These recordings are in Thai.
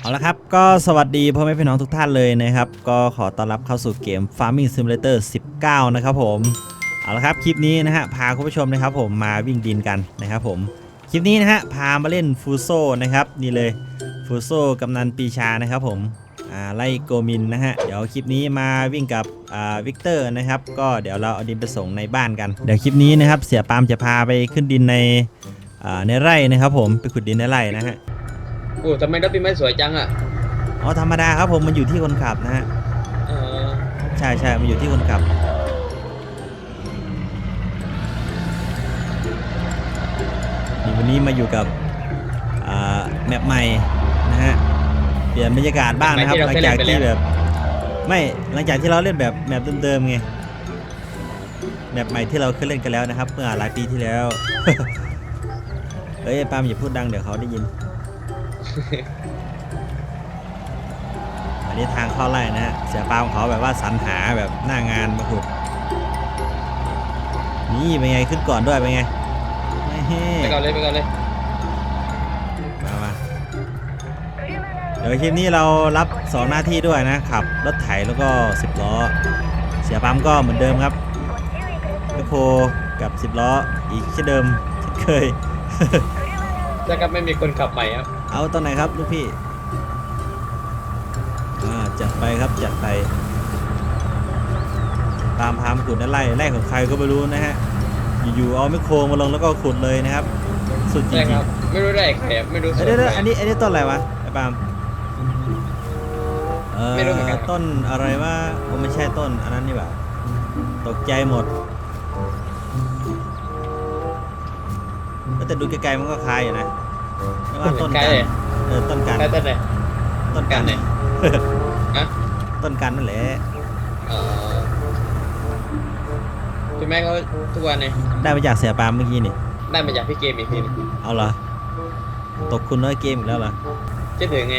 เอาละครับ ก็สวัสดีพ่อแม่พี่น้องทุกท่านเลยนะครับ ก็ขอต้อนรับเข้าสู่เกม Farming Simulator 19 นะครับผม เอาละครับ คลิปนี้นะฮะพาคุณผู้ชมนะครับผมมาวิ่งดินกันนะครับผม คลิปนี้นะฮะพามาเล่นฟูโซนะครับนี่เลยฟูโซกำนันปีชานะครับผมไล่โกมินนะฮะ เดี๋ยวคลิปนี้มาวิ่งกับวิกเตอร์นะครับ ก็เดี๋ยวเราเอาดินไปส่งในบ้านกัน เดี๋ยวคลิปนี้นะครับเสียปามจะพาไปขึ้นดินในในไร่นะครับผมไปขุดดินในไร่นะฮะ โอ้ทำไมรถพี่ไม่สวยจังอะอ๋อธรรมดาครับผมมันอยู่ที่คนขับนะฮะเออใช่ใช่มันอยู่ที่คนขับ นี่วันนี้มาอยู่กับอ่าแมปใหม่นะฮะเปลี่ยนบรรยากาศบ้างนะครับหลังจากที่แบบ ไม่หลังจากที่เราเล่นแบบแมปเดิมๆไงแมปใหม่ที่เราเคยเล่นกันแล้วนะครับเมื่อหลายปีที่แล้วเอ้ยปาล์มอย่าพูดดังเดี๋ยวเขาได้ยิน อันนี้ทางเข้าไร่นะฮะเสียปาล์มเขาแบบว่าสรรหาแบบหน้างานมาขุดนี่เป็นไงขึ้นก่อนด้วยเป็นไงไม่เฮ้ไปก่อนเลยไปก่อนเลยมามาเดี๋ยวคลิปนี้เรารับ 2 หน้าที่ด้วยนะขับรถไถแล้วก็ 10 ล้อ เสียปาล์มก็เหมือนเดิมครับแมคโครกับ 10 ล้ออีกเช่นเดิมเช่นเคยถ้ากับไม่มีคนขับใหม่ครับ เอาตอนไหนครับลูกพี่อ่าจัดไปครับจัดไป ตามพามขุดนั่นไล่ไล่ของใครก็ไม่รู้นะฮะ อยู่ๆเอาไมคโครมาลงแล้วก็ขุดเลยนะครับ สุดจริใช่งครับ ไม่รู้ได้ใครครับไม่รู้ๆเอ้ยเดี๋ยวเดี๋ยวอันนี้อันนี้ต้นอะไรวะไอ้ปาล์มเออไม่รู้เหมือนกันต้นอะไรว่าโอ้ไม่ใช่ต้นอันนั้นนี่หว่าตกใจหมดแต่ดูไกลๆมันก็คล้ายอยู่นะ ไม่ว่าต้นใกล้กันเลย เออต้นกันใกล้ต้นไหนต้นกันกันไหนฮะต้นกันนั่นแหละเออพี่แม่เขาทุกวันเนี่ยได้มาจากเสียปาล์มเมื่อกี้นี่ได้มาจากพี่เกมอีกทีหนึงเอาเหรอตกคุณน้อยเกมอีกแล้วเหรอจะถึงไง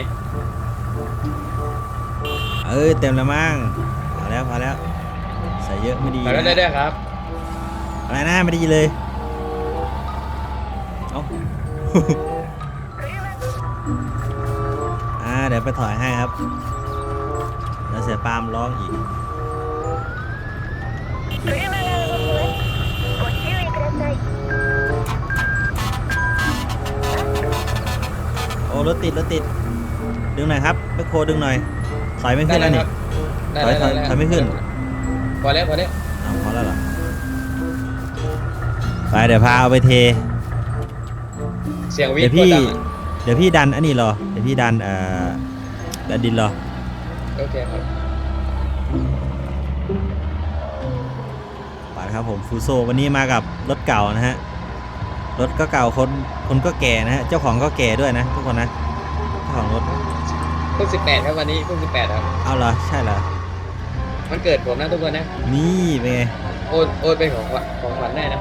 เอ้ยเต็มแล้วมั้งพอแล้วพอแล้วใส่เยอะไม่ดีขอแล้วนะได้ด้วยครับ อะไรนะไม่ดีเลย เอา ไปถอยให้ครับ แล้วเสียปามร้องอีกโอ้รถติดรถติด ดึงหน่อยครับไปโคดึงหน่อย ถอยไม่ขึ้นแล้วนี่ถอยถอยถอยไม่ขึ้นพอแล้วพอแล้วไปเดี๋ยวพาเอาไปเท เสียงวิ่งเดี๋ยวพี่ เดี๋ยวพี่ดันอันนี้รอ เดี๋ยวพี่ดันเอ่อ ดันดินรอ โอเคครับ ไปครับผมฟูโซวันนี้มากับรถเก่านะฮะ รถก็เก่าคนคนก็แก่นะฮะ เจ้าของก็แก่ด้วยนะทุกคนนะ เจ้าของรถเพิ่งสิบแปดครับวันนี้เพิ่งสิบแปดครับ เอาเหรอ ใช่เหรอ มันเกิดผมนะทุกคนนะ นี่เป็นไง โอนโอนเป็นของขวัญของขวัญได้นะ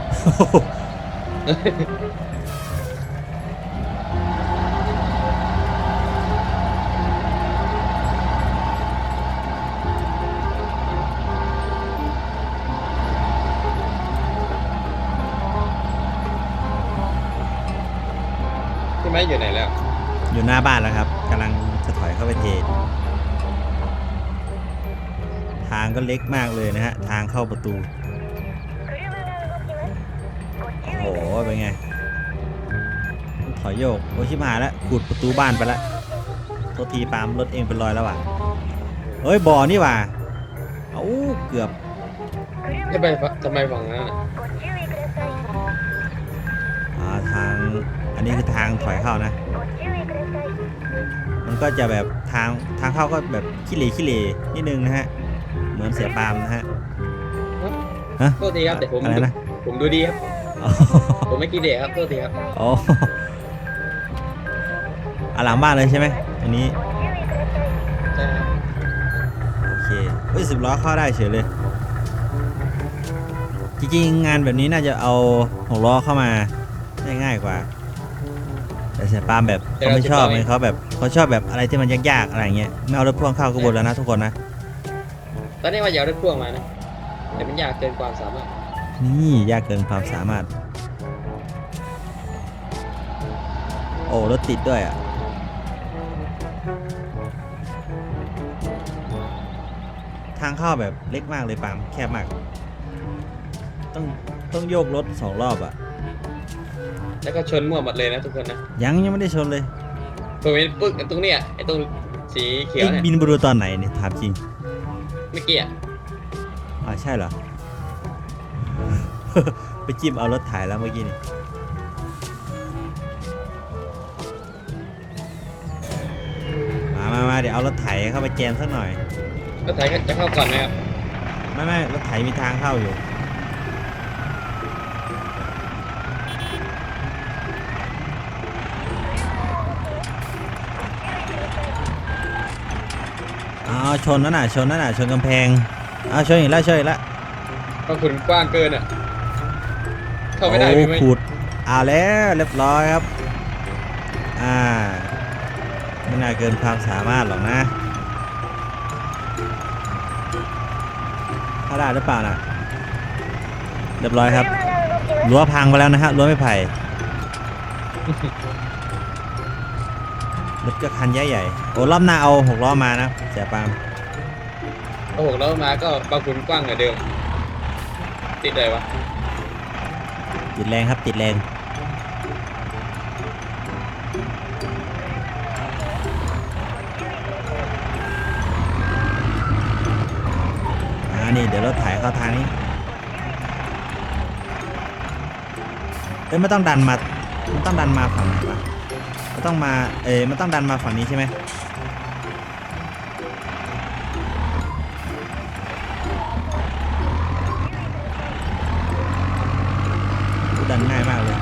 ไม่อยู่ไหนแล้ว อยู่หน้าบ้านแล้วครับกำลังจะถอยเข้าไปเททางก็เล็กมากเลยนะฮะ ทางเข้าประตู โอ้โห เป็นไง ถอยโยก โอชิบหายแล้วขุดประตูบ้านไปแล้วโทษทีปามรถเองเป็นรอยแล้วว่ะเฮ้ยบ่อนี่ว่ะเอ้าเกือบจะไปทำไมฝั่งนั้นอ่าทาง อันนี้คือทางถอยเข้านะ มันก็จะแบบทางทางเข้าก็แบบขี้เหร่ขี้เหร่นิดนึงนะฮะ เหมือนเสียปามนะฮะฮะโทษทีครับแต่ผมอะไรนะผมดูดีครับ ผมไม่กินเด็กครับโทษทีครับอ๋อหลังบ้านเลยใช่ไหมอันนี้โอเคอุ้ยสิบล้อเข้าได้เฉยเลยจริงๆงานแบบนี้น่าจะเอาหกล้อเข้ามาได้ง่ายกว่า แต่เสียปาล์มแบบเขาไม่ชอบไงเขาแบบเขาชอบแบบอะไรที่มันยากๆอะไรเงี้ยไม่เอารถพ่วงเข้าก็บนแล้วนะทุกคนนะตอนนี้ว่าอยากได้พ่วงมานะแต่มันยากเกินความสามารถนี่ยากเกินความสามารถ โอ้รถติดด้วยอะทางเข้าแบบเล็กมากเลยปาล์มแคบมาก ต้องต้องโยกรถสองรอบอะ แล้วก็ชนมั่วหมดเลยนะทุกคนนะยังยังไม่ได้ชนเลยผมเห็นปึ๊กไอ้ตรงเนี้ยไอ้ตรงสีเขียวเอ็งเนี่ยบินบรูตอนไหนเนี่ยถามจริงเมื่อกี้อะอ่าใช่เหรอ ไปจิ้มเอารถถ่ายแล้วเมื่อกี้นี่มามามาเดี๋ยวเอารถไถเข้าไปแจมสักหน่อยรถไถจะเข้าก่อนไหมครับ ไม่ไม่รถไถมีทางเข้าอยู่ อ้าวชนนั่นน่ะชนนั่นน่ะชนกำแพงอ้าวชนอีกแล้วชนอีกแล้วเพราะคุณกว้างเกินอะเข้าไม่ได้โอ้พี่ไหมขูดเอาแล้วเรียบร้อยครับอ่าไม่น่าเกินความสามารถหรอกนะถ้าได้หรือเปล่านะเรียบร้อยครับรั้วพังไปแล้วนะฮะรั้วไม่ไผ่รถก็คันใหญ่ใหญ่ๆโอ้รอบหน้าเอาหกล้อมานะ เสียปาล์มพอหกล้อมาก็บางคุณกว้างกว่าเดิม ติดเลยวะติดแรงครับติดแรงอ่านี่เดี๋ยวรถไถเข้าทางนี้เอ้ยไม่ต้องดันมามันต้องดันมาฝั่งไหนปะมันต้องมาเอ้ยมันต้องดันมาฝั่งนี้ใช่ไหม ดันง่ายมากเลย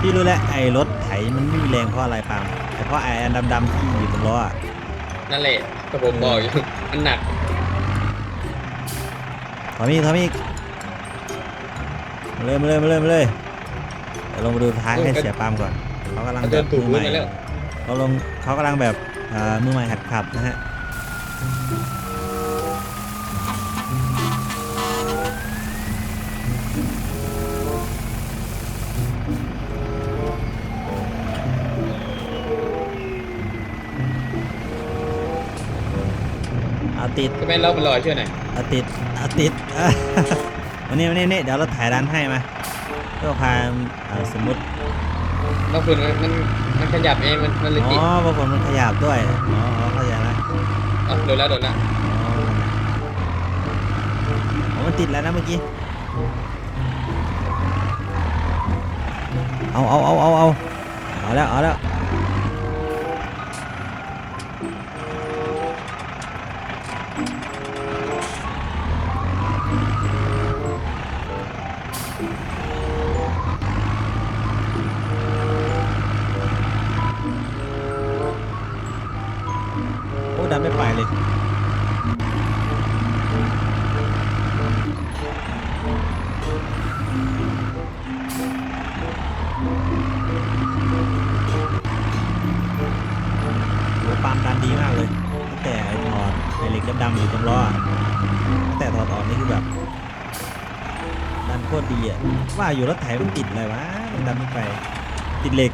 พี่รู้แล้วไอ้รถไถมันไม่มีแรงเพราะอะไรปาล์มไอ้เพราะไอ้อันดำๆที่อยู่บนล้ออะนั่นแหละก็ผมบอกอยู่ มันหนักถอยมีถอยมีอีกมาเลยมาเลยมาเลยมาเลยเดี๋ยวลงมาดูท้ายให้เสียปาล์มก่อนเขากำลังมันแบเดิบนถูกมือใหพื้นม่ไปแล้ว เขาลงเขากำลังแบบเอ่อมือใหม่หัดขับนะฮะ เอาติดก็ไม่เล่ามันลอยเชื่อหน่อยเอาติดเอาติดอะวันนี้วันนี้นี่เดี๋ยวเราถ่ายร้านให้มาเพื่อความอ่าสมมติบางคุณมันมันมันขยับเองมันมันเลยอ๋ติดอบางคนมันขยับด้วยอ๋ออ๋อเข้าใจละอ๋อโดนแล้วโดนแล้วอ๋ออ๋อมันติดแล้วนะเมื่อกี้เอาเอาเอาเอาเอาเอาแล้วเอาแล้ว อะแต่ถอดออกนี่คือแบบดันโคตรดีอะว่าอยู่รถไถมันติดอะไรวะมันดันไม่ไปติดเหล็ก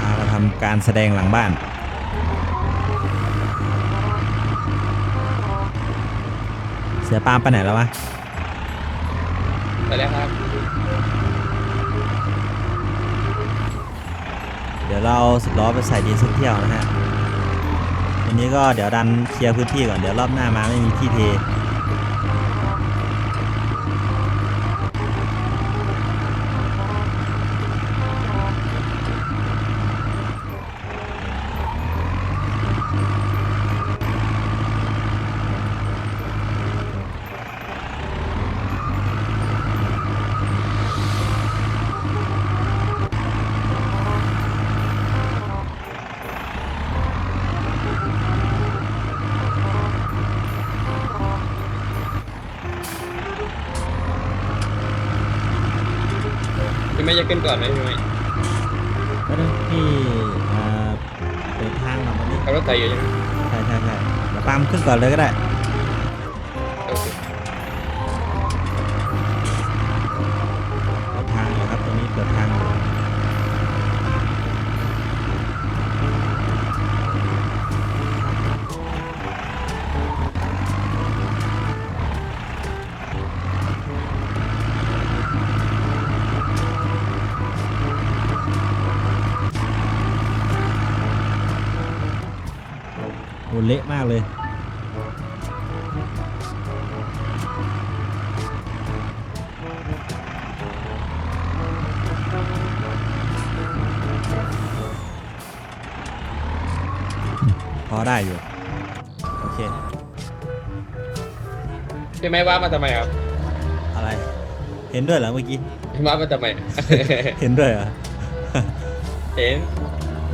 พามาทำการแสดงหลังบ้านเสือปามไปไหนแล้ววะ ไปแล้วครับ ดี๋ยวเราเอาสิบล้อไปใส่ดินสักเที่ยวนะฮะวันนี้ก็เดี๋ยวดันเคลียร์พื้นที่ก่อนเดี๋ยวรอบหน้ามาไม่มีที่เท พี่ไม่จะขึ้นก่อนไหมพี่ไม่ก็ต้องที่เอ่อเปิดทางเรามาดิขับรถไถอยู่ใช่ไหมใช่ใช่ใช่เดี๋ยวปาล์มขึ้นก่อนเลยก็ได้ เละมากเลย พอได้อยู่ โอเคพี่ไม้ว่ามาทำไมครับอะไร เห็นด้วยเหรอเมื่อกี้พี่ว่ามาทำไม เห็นด้วยเหรอ เห็น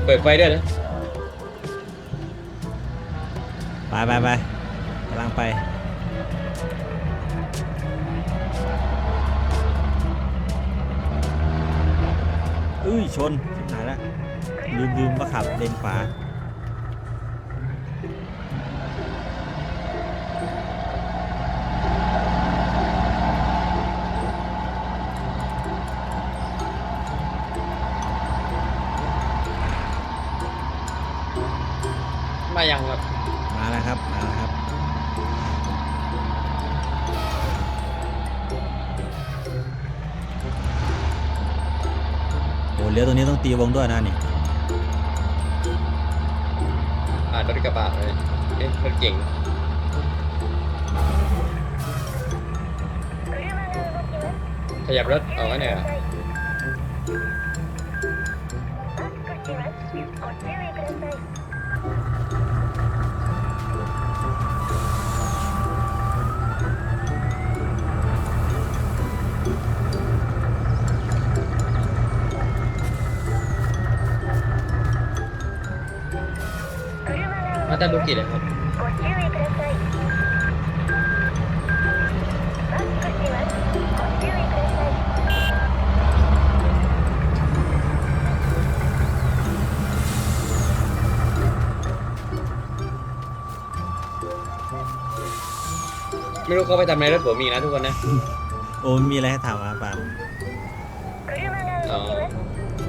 เปิดไฟด้วยนะ ไปไปไปกำลังไปอุ้ยชนชิบหายแล้วลืมลืมว่าขับเลนขวามาอยังครับ มาแล้วครับ มาแล้วครับโอ้เลี้ยวตรงนี้ต้องตีวงด้วยนะนี่ผ่านรถกระบะเลยเอ๊ะรถเก่งขยับรถออกกันเนี่ย มาตาบุกิเลยครับ ご注意くださいバックしますご注意ください ไม่รู้เขาไปทำอะไรรถผมมีนะทุกคนนะ โอ้มีอะไรให้ทำอ่ะปาล์ม 車が動きます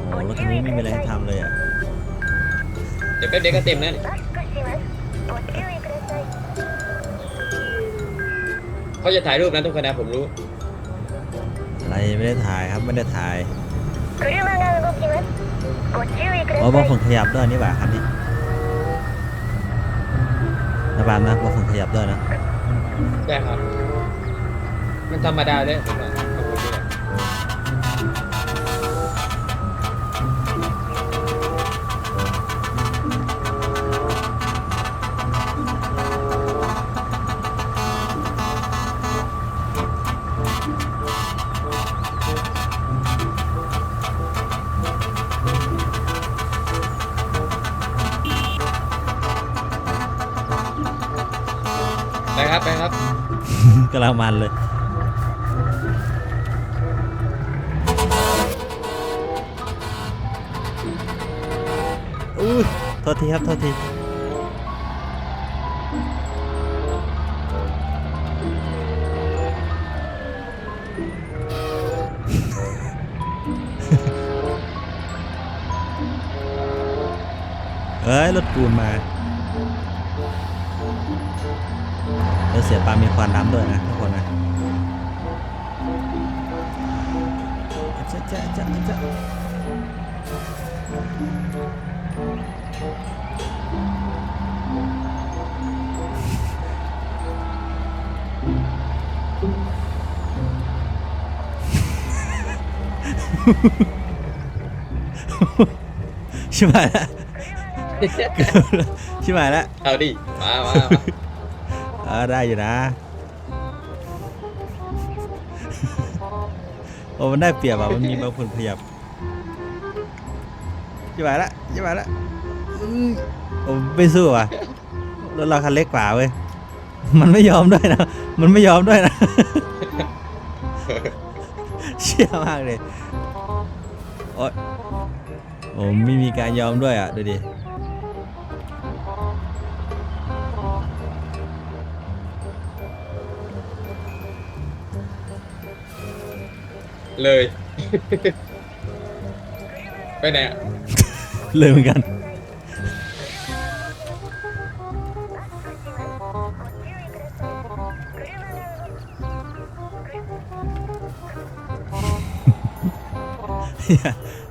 โอ้รถคันนี้ไม่มีอะไรให้ทำเลยอ่ะ เดี๋ยวแป๊บเดียวก็เต็มแล้ว バック เขาจะถ่ายรูปนะทุกคนนะผมรู้ อะไรไม่ได้ถ่ายครับไม่ได้ถ่ายอ้อบอกคนขยับด้วยนี่หว่าครับนี่ระบานนะบางคนขยับด้วยนะ ใช่ครับ มันธรรมดาเลยผมว่า กำลังมันเลยอุ้ยโทษทีครับโทษทีเอ้ยรถปูนมา เสียปลามีควันดำด้วยนะทุกคนนะจะจะจะจะชิบหายแล้วชิบหายแล้วเอาดิ มามามาเออได้อยู่นะ โอ้มันได้เปรียบอะ มันมีบางคนขยับยี่บายละยี่บายละอื้อโอ้ไม่สู้อะรถเราคันเล็กกว่าเว้ย มันไม่ยอมด้วยนะ มันไม่ยอมด้วยนะ เชี่ยมากเลย โอ้ยโอ้ไม่มีการยอมด้วยอะ ดูดิ เลย ไปไหนอะเลยเหมือนกัน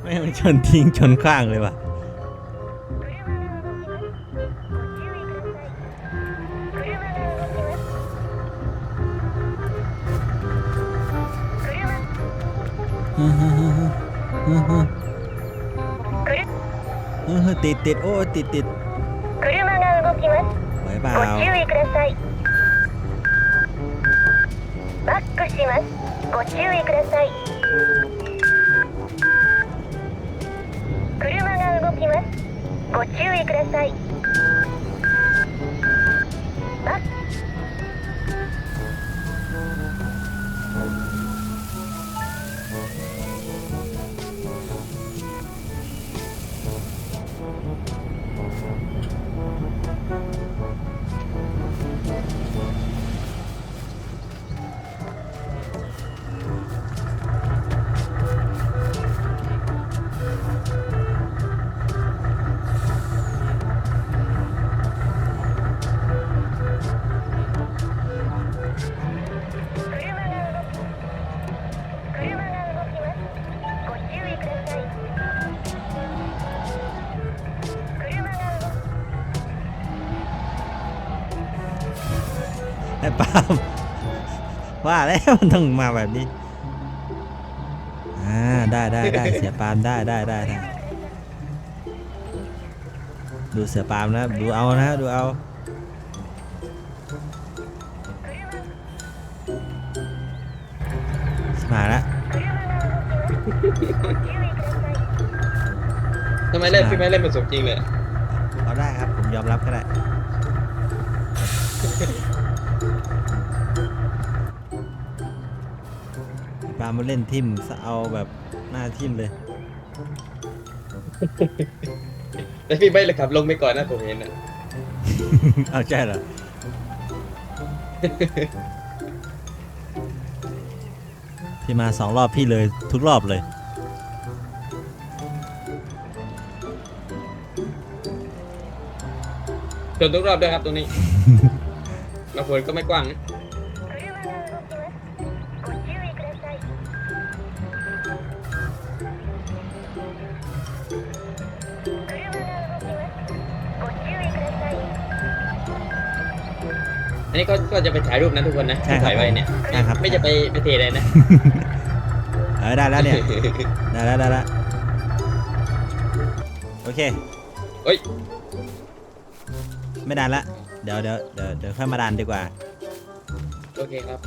ไม่งมันชนทิ้งชนข้างเลยว่ะ ติดติดโอ้ติดติด 車が動きます ไหวเปล่า ご注意くださいバックしますご注意ください車が動きますご注意ください ไอ้ปาล์มว่าแล้วมันต้องมาแบบนี้ อ่า ได้ได้ได้เสียปามได้ได้ได้ได้ดูเสือปามนะ ดูเอานะ ดูเอา ไมเล่นพี่ไม่เล่นเป็นสมจริงเลยอะเอาได้ครับผมยอมรับก็ได้ปาล์มมาเล่นทิมซะเอาแบบหน้าทิมเลย แต่พี่ไม่เลยขับ ลงไปก่อนนะผมเห็นอะเอาใช่เหรอพี่มาสองรอบพี่เลยทุกรอบเลย โดนทุกรอบด้วยครับตรงนี้ เรโผลก็ไม่กว้างนะอันนี้ก็ก็จะไปถ่ายรูปนะทุกคนนะถ่ายไว้เนี่ยใช่ครับ ไม่จะไปไปเทอะไนะเออได้แล้วเนี่ย ได้แล้วได้แล้วโอเค เฮ้ย ไม่ดันละ เดี๋ยวเดี๋ยวเดี๋ยวเดี๋ยวค่อยมาดันดีกว่า โอเคครับ